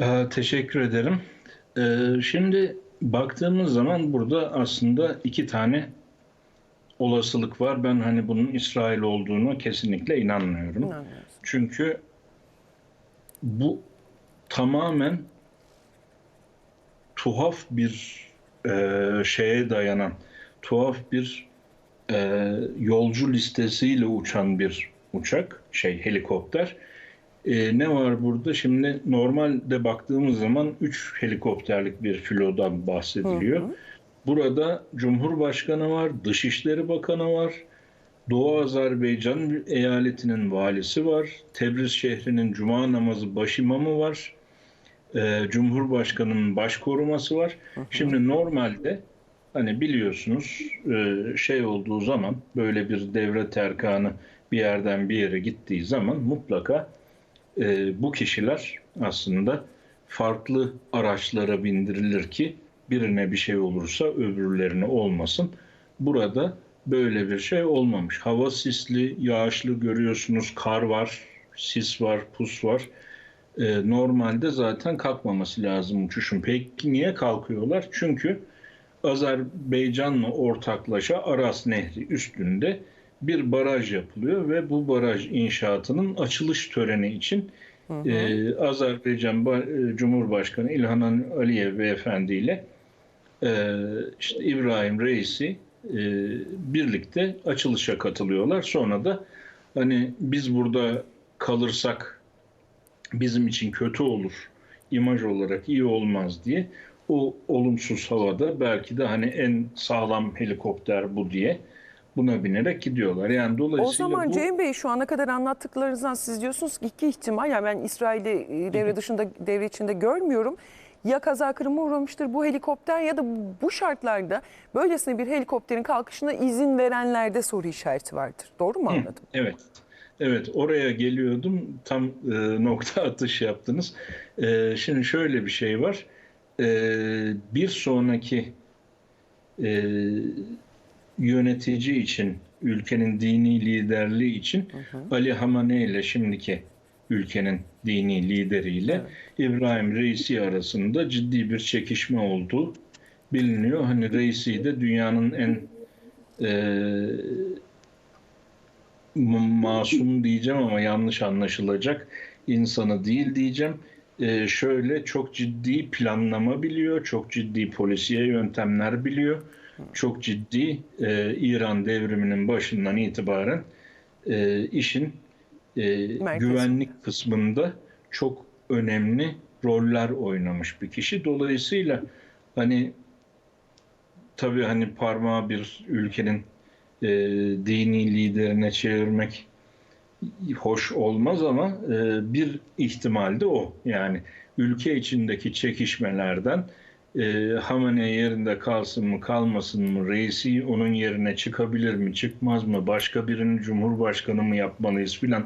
Ee, teşekkür ederim. Ee, şimdi baktığımız zaman burada aslında iki tane olasılık var. Ben hani bunun İsrail olduğunu kesinlikle inanmıyorum. Çünkü bu tamamen tuhaf bir e, şeye dayanan, tuhaf bir e, yolcu listesiyle uçan bir uçak, şey helikopter. E, ne var burada? Şimdi normalde baktığımız zaman 3 helikopterlik bir filodan bahsediliyor. Burada Cumhurbaşkanı var, Dışişleri Bakanı var, Doğu Azerbaycan eyaletinin valisi var, Tebriz şehrinin cuma namazı başimamı var, e, Cumhurbaşkanı'nın başkoruması var. Şimdi normalde hani biliyorsunuz e, şey olduğu zaman böyle bir devlet erkanı bir yerden bir yere gittiği zaman mutlaka e, bu kişiler aslında farklı araçlara bindirilir ki birine bir şey olursa öbürlerine olmasın. Burada böyle bir şey olmamış. Hava sisli, yağışlı görüyorsunuz. Kar var, sis var, pus var. E, normalde zaten kalkmaması lazım uçuşun. Peki niye kalkıyorlar? Çünkü Azerbaycan'la ortaklaşa Aras Nehri üstünde bir baraj yapılıyor ve bu baraj inşaatının açılış töreni için e, Azerbaycan Ba- e, Cumhurbaşkanı İlhan Aliyev beyefendi ile e, işte İbrahim Reisi e, birlikte açılışa katılıyorlar. Sonra da hani biz burada kalırsak bizim için kötü olur, imaj olarak iyi olmaz diye o olumsuz havada belki de hani en sağlam helikopter bu diye buna binerek gidiyorlar. Yani O dolayısıyla zaman bu Cem Bey şu ana kadar anlattıklarınızdan siz diyorsunuz ki iki ihtimal. Yani ben İsrail'i e, devre dışında, devre içinde görmüyorum. Ya kaza kırıma uğramıştır bu helikopter ya da bu şartlarda böylesine bir helikopterin kalkışına izin verenlerde soru işareti vardır. Doğru mu anladım? Evet. Evet oraya geliyordum. Tam e, nokta atış yaptınız. E, şimdi şöyle bir şey var. E, bir sonraki e, yönetici için, ülkenin dini liderliği için Ali Hamaney ile şimdiki ülkenin dini lideriyle İbrahim Reisi arasında ciddi bir çekişme olduğu biliniyor. Hani Reisi de dünyanın en e, masum diyeceğim ama yanlış anlaşılacak insanı değil diyeceğim. Ee, şöyle çok ciddi planlama biliyor, çok ciddi polisiye yöntemler biliyor, çok ciddi e, İran devriminin başından itibaren e, işin e, güvenlik kısmında çok önemli roller oynamış bir kişi. Dolayısıyla hani tabii hani parmağı bir ülkenin e, dini liderine çevirmek hoş olmaz ama e, bir ihtimal de o. Yani ülke içindeki çekişmelerden e, Hamenei yerinde kalsın mı kalmasın mı reisi onun yerine çıkabilir mi çıkmaz mı başka birinin cumhurbaşkanı mı yapmalıyız filan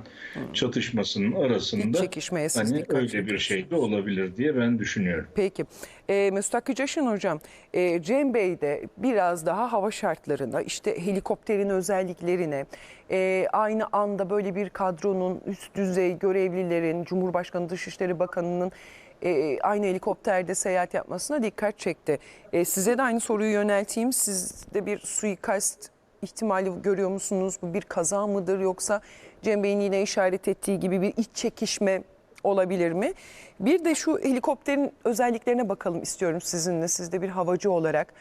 çatışmasının arasında çekişmeye hani öyle bir şey de olabilir diye ben düşünüyorum. Peki. E, Mesut Akıcaşın hocam, e, Cem Bey de biraz daha hava şartlarına, işte helikopterin özelliklerine, e, aynı anda böyle bir kadronun üst düzey görevlilerin, Cumhurbaşkanı Dışişleri Bakanı'nın e, aynı helikopterde seyahat yapmasına dikkat çekti. E, size de aynı soruyu yönelteyim. Siz de bir suikast ihtimali görüyor musunuz? Bu bir kaza mıdır yoksa Cem Bey'in yine işaret ettiği gibi bir iç çekişme olabilir mi? Bir de şu helikopterin özelliklerine bakalım istiyorum sizinle. Siz de bir havacı olarak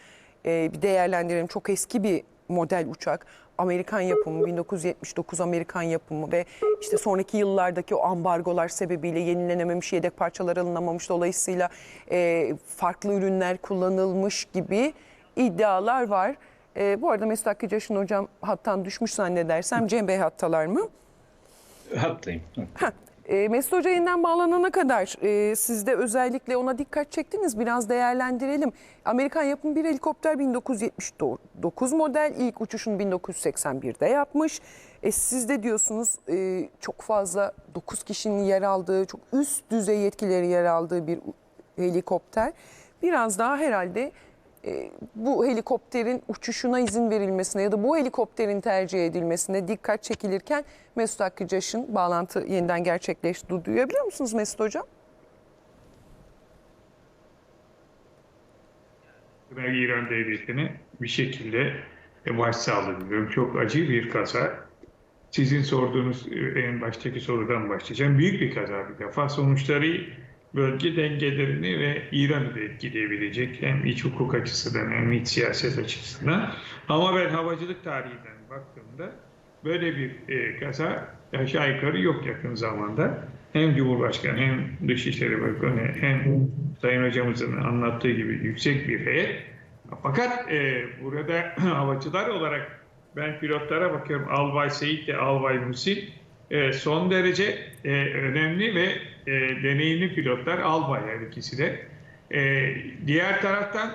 e, bir değerlendirelim. Çok eski bir model uçak. Amerikan yapımı, 1979 Amerikan yapımı ve işte sonraki yıllardaki o ambargolar sebebiyle yenilenememiş, yedek parçalar alınamamış. Dolayısıyla e, farklı ürünler kullanılmış gibi iddialar var. E, bu arada Mesut Akıcaş'ın hocam hattan düşmüş zannedersem Cem Bey hattalar mı? Hattayım. E, Mesut Hoca yeniden bağlanana kadar e, siz de özellikle ona dikkat çektiniz. Biraz değerlendirelim. Amerikan yapımı bir helikopter 1979 model. ilk uçuşunu 1981'de yapmış. E, siz de diyorsunuz e, çok fazla 9 kişinin yer aldığı, çok üst düzey yetkileri yer aldığı bir helikopter. Biraz daha herhalde e, bu helikopterin uçuşuna izin verilmesine ya da bu helikopterin tercih edilmesine dikkat çekilirken Mesut Hakkı bağlantı yeniden gerçekleşti. Duyabiliyor musunuz Mesut Hocam? Ben İran Devleti'ne bir şekilde başsağlığı. Çok acı bir kaza. Sizin sorduğunuz e, en baştaki sorudan başlayacağım. Büyük bir kaza bir defa. Sonuçları bölge dengelerini ve İran'ı da etkileyebilecek hem iç hukuk açısından hem iç siyaset açısından. Ama ben havacılık tarihinden baktığımda böyle bir e, kaza aşağı yukarı yok yakın zamanda. Hem Cumhurbaşkanı hem Dışişleri Bakanı hem Sayın Hocamızın anlattığı gibi yüksek bir heyet. Fakat e, burada havacılar olarak ben pilotlara bakıyorum. Albay Seyit de Albay Musil e, son derece e, önemli ve e, deneyimli pilotlar. Albay her ikisi de. E, diğer taraftan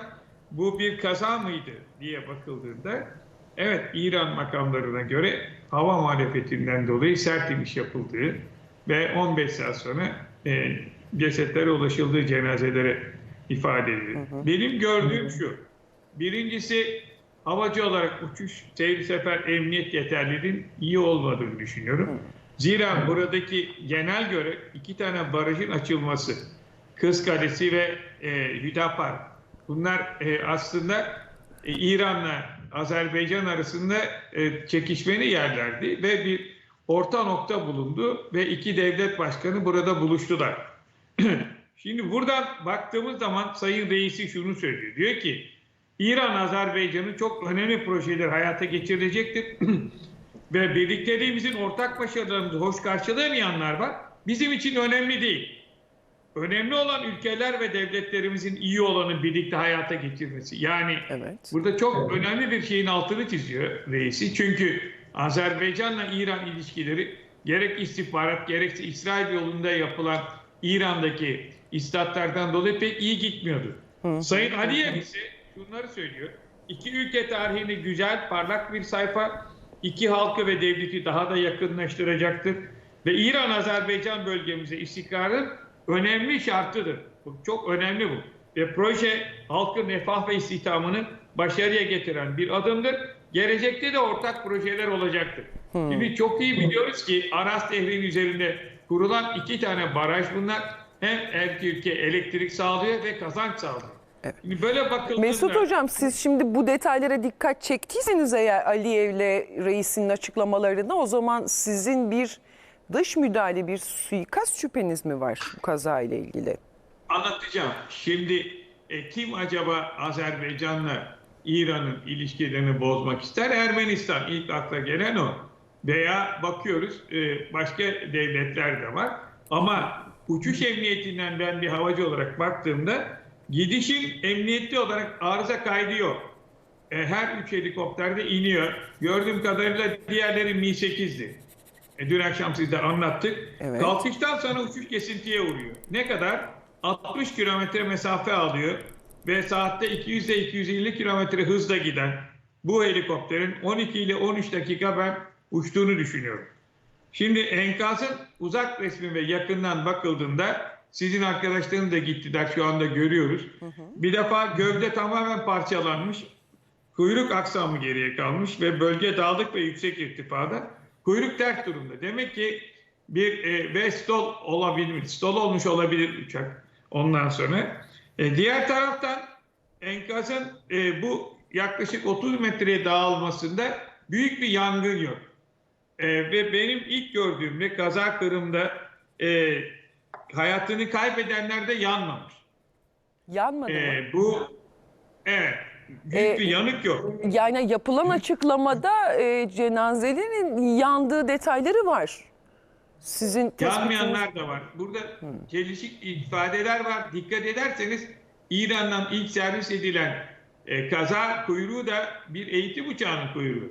bu bir kaza mıydı diye bakıldığında evet İran makamlarına göre hava muhalefetinden dolayı sert iniş yapıldığı ve 15 saat sonra e, cesetlere ulaşıldığı cenazelere ifade edildi. Benim gördüğüm şu. Birincisi havacı olarak uçuş, seyir sefer emniyet yeterliliğinin iyi olmadığını düşünüyorum. Zira buradaki genel görev iki tane barajın açılması. Kız Kalesi ve e, Hüdapar. Bunlar e, aslında e, İran'la Azerbaycan arasında e, çekişmeli yerlerdi ve bir orta nokta bulundu ve iki devlet başkanı burada buluştular. Şimdi buradan baktığımız zaman Sayın Reisi şunu söylüyor. Diyor ki İran Azerbaycan'ın çok önemli projeler hayata geçirecektir. ve birlikteliğimizin ortak başarılarımızı hoş karşılayamayanlar var. Bizim için önemli değil. Önemli olan ülkeler ve devletlerimizin iyi olanı birlikte hayata geçirmesi. Yani Evet. Burada çok önemli bir şeyin altını çiziyor reisi. Çünkü Azerbaycan'la İran ilişkileri gerek istihbarat gerekse İsrail yolunda yapılan İran'daki istatlardan dolayı pek iyi gitmiyordu. Sayın Aliyev ise şunları söylüyor. İki ülke tarihini güzel, parlak bir sayfa, iki halkı ve devleti daha da yakınlaştıracaktır. Ve İran-Azerbaycan bölgemize istikrarın önemli şartıdır. Bu çok önemli bu. Ve proje halkın refah ve istihdamını başarıya getiren bir adımdır. Gelecekte de ortak projeler olacaktır. Şimdi çok iyi biliyoruz ki Aras Nehri'nin üzerinde kurulan iki tane baraj bunlar. Hem her ülke elektrik sağlıyor ve kazanç sağlıyor. Şimdi böyle bakıldığında... Mesut Hocam siz şimdi bu detaylara dikkat çektiyseniz eğer Aliyev'le reisinin açıklamalarına o zaman sizin bir dış müdahale, bir suikast şüpheniz mi var bu kaza ile ilgili? Anlatacağım. Şimdi e, kim acaba Azerbaycan'la İran'ın ilişkilerini bozmak ister? Ermenistan ilk akla gelen o. Veya bakıyoruz e, başka devletler de var. Ama uçuş emniyetinden ben bir havacı olarak baktığımda gidişin emniyetli olarak arıza kaydı yok. E, her üç helikopterde iniyor. Gördüğüm kadarıyla diğerleri Mi-8'di. E, dün akşam sizde anlattık. Evet. Kalkıştan sonra uçuş kesintiye uğruyor. Ne kadar? 60 kilometre mesafe alıyor ve saatte 200 ile 250 kilometre hızla giden bu helikopterin 12 ile 13 dakika ben uçtuğunu düşünüyorum. Şimdi enkazın uzak resmi ve yakından bakıldığında sizin arkadaşlarınız da gittiler şu anda görüyoruz. Bir defa gövde tamamen parçalanmış. Kuyruk aksamı geriye kalmış ve bölge dağlık ve yüksek irtifada. Kuyruk ters durumda. Demek ki bir e, ve stol olabilir, stol olmuş olabilir uçak ondan sonra. E, diğer taraftan enkazın e, bu yaklaşık 30 metreye dağılmasında büyük bir yangın yok. E, ve benim ilk gördüğümde kaza kırımda e, hayatını kaybedenler de yanmamış. Yanmadı mı? E, bu evet büyük E, bir yanık yok. Yani yapılan açıklamada e, cenazelerin yandığı detayları var. Sizin. Yanmayanlar da var. Burada çelişik ifadeler var. Dikkat ederseniz İran'dan ilk servis edilen e, kaza kuyruğu da bir eğitim uçağının kuyruğu.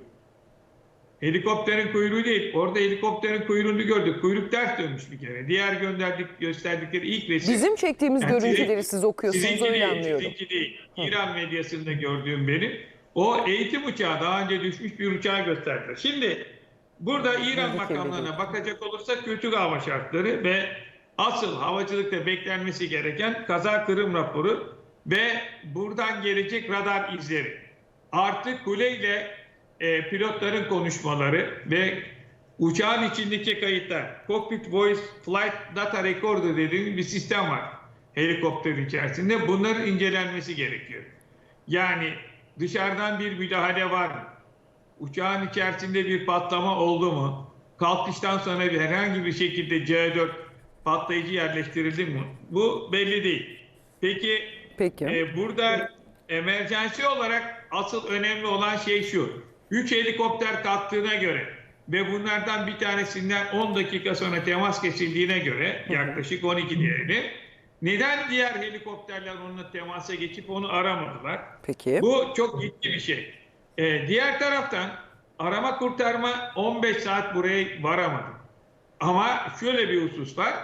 Helikopterin kuyruğu değil. Orada helikopterin kuyruğunu gördük. Kuyruk ters dönmüş bir kere. Diğer gönderdik gösterdikleri ilk resim. Bizim çektiğimiz Yani görüntüleri siz okuyorsunuz sizinki öyle değil. Sizinki değil. İran medyasında gördüğüm benim. O eğitim uçağı daha önce düşmüş bir uçağı gösterdiler. Şimdi burada İran makamlarına bakacak olursak kötü hava şartları ve asıl havacılıkta beklenmesi gereken kaza kırım raporu ve buradan gelecek radar izleri. Artık kuleyle e, pilotların konuşmaları ve uçağın içindeki kayıtlar. Cockpit Voice Flight Data Recorder dediğimiz bir sistem var helikopterin içerisinde. Bunların incelenmesi gerekiyor. Yani dışarıdan bir müdahale var mı? Uçağın içerisinde bir patlama oldu mu? Kalkıştan sonra bir herhangi bir şekilde C4 patlayıcı yerleştirildi mi? Bu belli değil. Peki Peki. ee, burada emerjansi olarak asıl önemli olan şey şu. 3 helikopter kalktığına göre ve bunlardan bir tanesinden 10 dakika sonra temas kesildiğine göre yaklaşık 12 diyelim. Neden diğer helikopterler onunla temasa geçip onu aramadılar? Peki. Bu çok ciddi bir şey. Ee, diğer taraftan arama kurtarma 15 saat buraya varamadı. Ama şöyle bir husus var.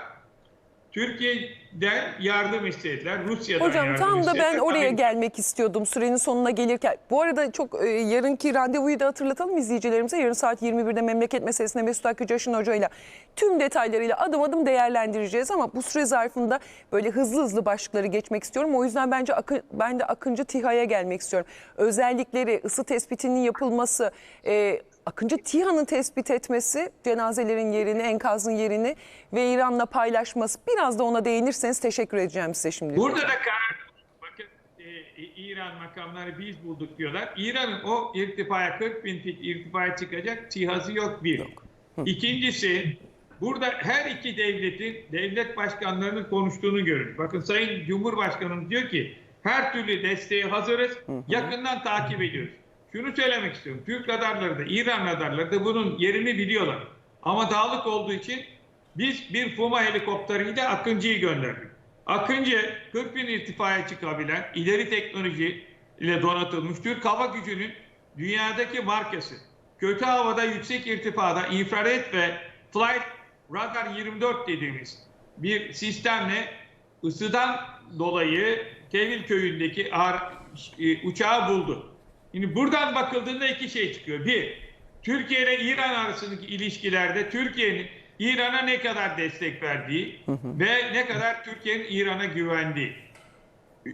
Türkiye'den yardım istediler. Rusya'dan Hocam yardım tam da ben oraya Aynı- gelmek istiyordum sürenin sonuna gelirken. Bu arada çok e, yarınki randevuyu da hatırlatalım izleyicilerimize. Yarın saat 21'de memleket meselesine Mesut Akgül Coşun Hoca ile tüm detaylarıyla adım adım değerlendireceğiz ama bu süre zarfında böyle hızlı hızlı başlıkları geçmek istiyorum. O yüzden bence Akın, ben de Akıncı TİHA'ya gelmek istiyorum. Özellikleri, ısı tespitinin yapılması, e, Akıncı TİHA'nın tespit etmesi, cenazelerin yerini, enkazın yerini ve İran'la paylaşması. Biraz da ona değinirseniz teşekkür edeceğim size şimdi. Burada da karar bakın e, e, İran makamları biz bulduk diyorlar. İran'ın o irtifaya 40 bin fit irtifaya çıkacak cihazı yok bir. İkincisi burada her iki devletin devlet başkanlarının konuştuğunu görün. Bakın Sayın Cumhurbaşkanımız diyor ki her türlü desteğe hazırız. Yakından takip ediyoruz. Şunu söylemek istiyorum. Türk radarları da İran radarları da bunun yerini biliyorlar. Ama dağlık olduğu için biz bir Puma helikopteriyle Akıncı'yı gönderdik. Akıncı 40 bin irtifaya çıkabilen ileri teknoloji ile donatılmış Türk hava gücünün dünyadaki markası. Kötü havada yüksek irtifada infrared ve flight radar 24 dediğimiz bir sistemle ısıdan dolayı Tevil köyündeki e, uçağı buldu. Şimdi buradan bakıldığında iki şey çıkıyor. Bir, Türkiye ile İran arasındaki ilişkilerde Türkiye'nin İran'a ne kadar destek verdiği ve ne kadar Türkiye'nin İran'a güvendiği.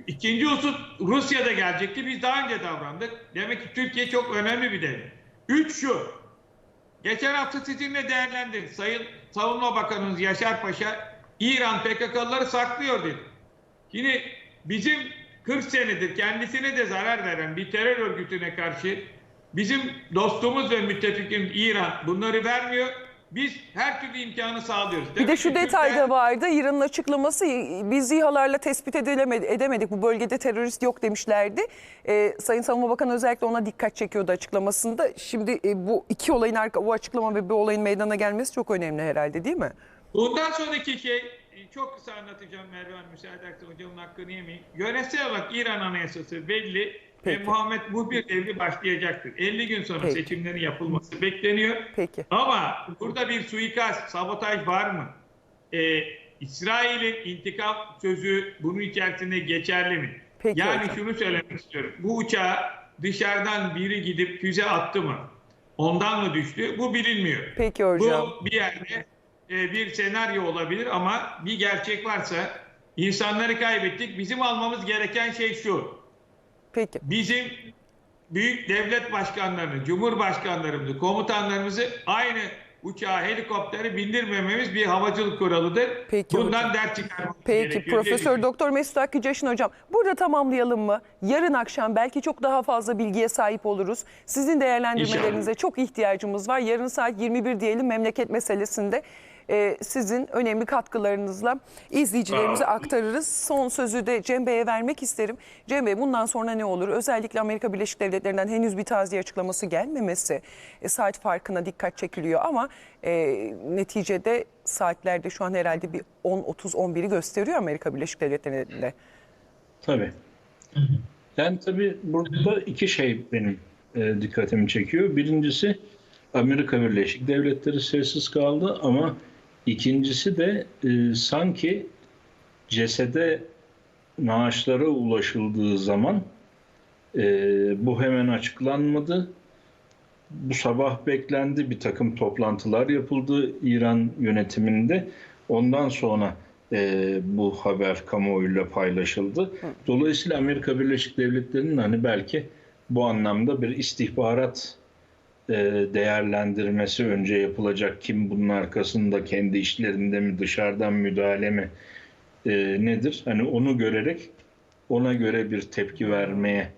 İkinci husus Rusya'da gelecekti. Biz daha önce davrandık. Demek ki Türkiye çok önemli bir devlet. Üç şu. Geçen hafta sizinle değerlendirdik. Sayın Savunma Bakanımız Yaşar Paşa İran PKK'lıları saklıyor dedi. Şimdi bizim 40 senedir kendisine de zarar veren bir terör örgütüne karşı bizim dostumuz ve müttefikimiz İran bunları vermiyor. Biz her türlü imkanı sağlıyoruz. Bir de Demek şu detay da vardı. İran'ın açıklaması biz İHA'larla tespit edilemedi, edemedik. Bu bölgede terörist yok demişlerdi. Ee, Sayın Savunma Bakanı özellikle ona dikkat çekiyordu açıklamasında. Şimdi e, bu iki olayın arka, bu açıklama ve bu olayın meydana gelmesi çok önemli herhalde değil mi? Bundan sonraki şey çok kısa anlatacağım Merve Hanım müsaade ederse hocamın hakkını yemeyeyim. Yönetsel olarak İran Anayasası belli Peki. ve Muhammed Muhbir devri başlayacaktır. 50 gün sonra Peki. seçimlerin yapılması bekleniyor. Peki. Ama burada bir suikast, sabotaj var mı? Ee, İsrail'in intikam sözü bunun içerisinde geçerli mi? Peki yani hocam. şunu söylemek istiyorum. Bu uçağa dışarıdan biri gidip füze attı mı? Ondan mı düştü? Bu bilinmiyor. Peki hocam. Bu bir yerde bir senaryo olabilir ama bir gerçek varsa insanları kaybettik. Bizim almamız gereken şey şu. Peki. Bizim büyük devlet başkanlarını, cumhurbaşkanlarımızı, komutanlarımızı aynı uçağa, helikoptere bindirmememiz bir havacılık kuralıdır. Peki Bundan hocam. dert çıkarmamız Peki gerekiyor. Profesör. Doktor Mesut Hakkı Caşın hocam. Burada tamamlayalım mı? Yarın akşam belki çok daha fazla bilgiye sahip oluruz. Sizin değerlendirmelerinize çok ihtiyacımız var. Yarın saat 21 diyelim memleket meselesinde e, sizin önemli katkılarınızla izleyicilerimize aktarırız. Son sözü de Cem Bey'e vermek isterim. Cem Bey bundan sonra ne olur? Özellikle Amerika Birleşik Devletleri'nden henüz bir taziye açıklaması gelmemesi e, saat farkına dikkat çekiliyor ama e, neticede saatlerde şu an herhalde bir 10-30-11'i gösteriyor Amerika Birleşik Devletleri'nde. Tabii. Yani tabii burada iki şey benim e, dikkatimi çekiyor. Birincisi Amerika Birleşik Devletleri sessiz kaldı ama ikincisi de e, sanki cesede naaşlara ulaşıldığı zaman e, bu hemen açıklanmadı. Bu sabah beklendi bir takım toplantılar yapıldı İran yönetiminde. Ondan sonra e, bu haber kamuoyuyla paylaşıldı. Dolayısıyla Amerika Birleşik Devletleri'nin hani belki bu anlamda bir istihbarat değerlendirmesi önce yapılacak. Kim bunun arkasında kendi işlerinde mi dışarıdan müdahale mi e, nedir? Hani onu görerek ona göre bir tepki vermeye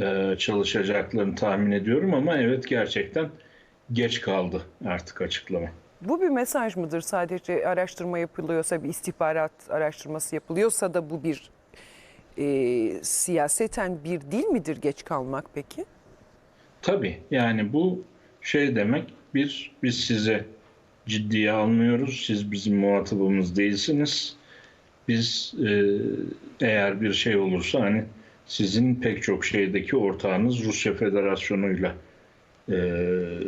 e, çalışacaklarını tahmin ediyorum ama evet gerçekten geç kaldı artık açıklama. Bu bir mesaj mıdır? Sadece araştırma yapılıyorsa, bir istihbarat araştırması yapılıyorsa da bu bir e, siyaseten bir dil midir geç kalmak peki? Tabii yani bu şey demek bir biz size ciddiye almıyoruz. Siz bizim muhatabımız değilsiniz. Biz e, eğer bir şey olursa hani sizin pek çok şeydeki ortağınız Rusya Federasyonu'yla e,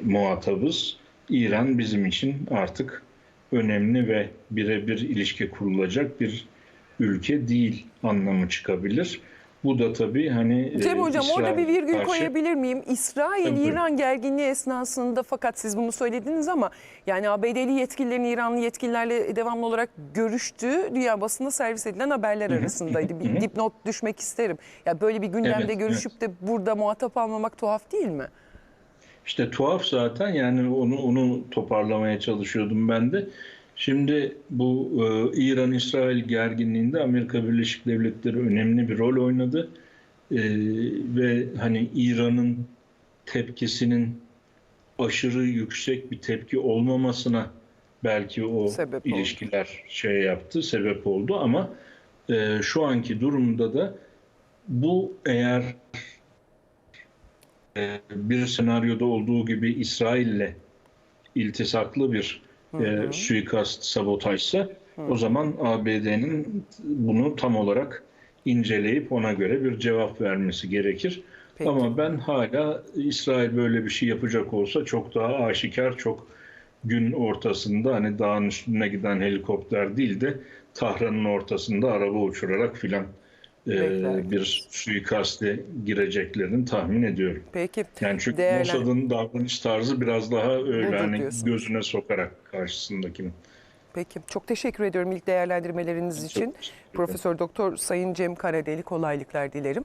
muhatabız. İran bizim için artık önemli ve birebir ilişki kurulacak bir ülke değil anlamı çıkabilir. Bu da tabii hani e, Cem Hocam orada bir İsrail virgül karşı- koyabilir miyim? İsrail-İran gerginliği esnasında fakat siz bunu söylediniz ama yani ABD'li yetkililerin İranlı yetkililerle devamlı olarak görüştüğü dünya basında servis edilen haberler arasındaydı. Bir dipnot düşmek isterim. Ya böyle bir gündemde Evet, görüşüp de burada muhatap almamak tuhaf değil mi? İşte tuhaf zaten yani onu onu toparlamaya çalışıyordum ben de. Şimdi bu e, İran-İsrail gerginliğinde Amerika Birleşik Devletleri önemli bir rol oynadı. E, ve hani İran'ın tepkisinin aşırı yüksek bir tepki olmamasına belki o Sebep oldu. ilişkiler şey yaptı, sebep oldu ama e, şu anki durumda da bu eğer e, bir senaryoda olduğu gibi İsrail'le iltisaklı bir e, suikast sabotajsa o zaman ABD'nin bunu tam olarak inceleyip ona göre bir cevap vermesi gerekir. Peki. Ama ben hala İsrail böyle bir şey yapacak olsa çok daha aşikar, çok gün ortasında hani dağın üstüne giden helikopter değil de Tahran'ın ortasında araba uçurarak filan Bekler. bir suikaste gireceklerini tahmin ediyorum. Peki. Yani çünkü Değerlen- Mossad'ın davranış tarzı biraz daha öyle hani gözüne sokarak karşısındakinin. Peki. Çok teşekkür ediyorum ilk değerlendirmeleriniz için. teşekkür ederim. Profesör Doktor Sayın Cem Karadeli kolaylıklar dilerim.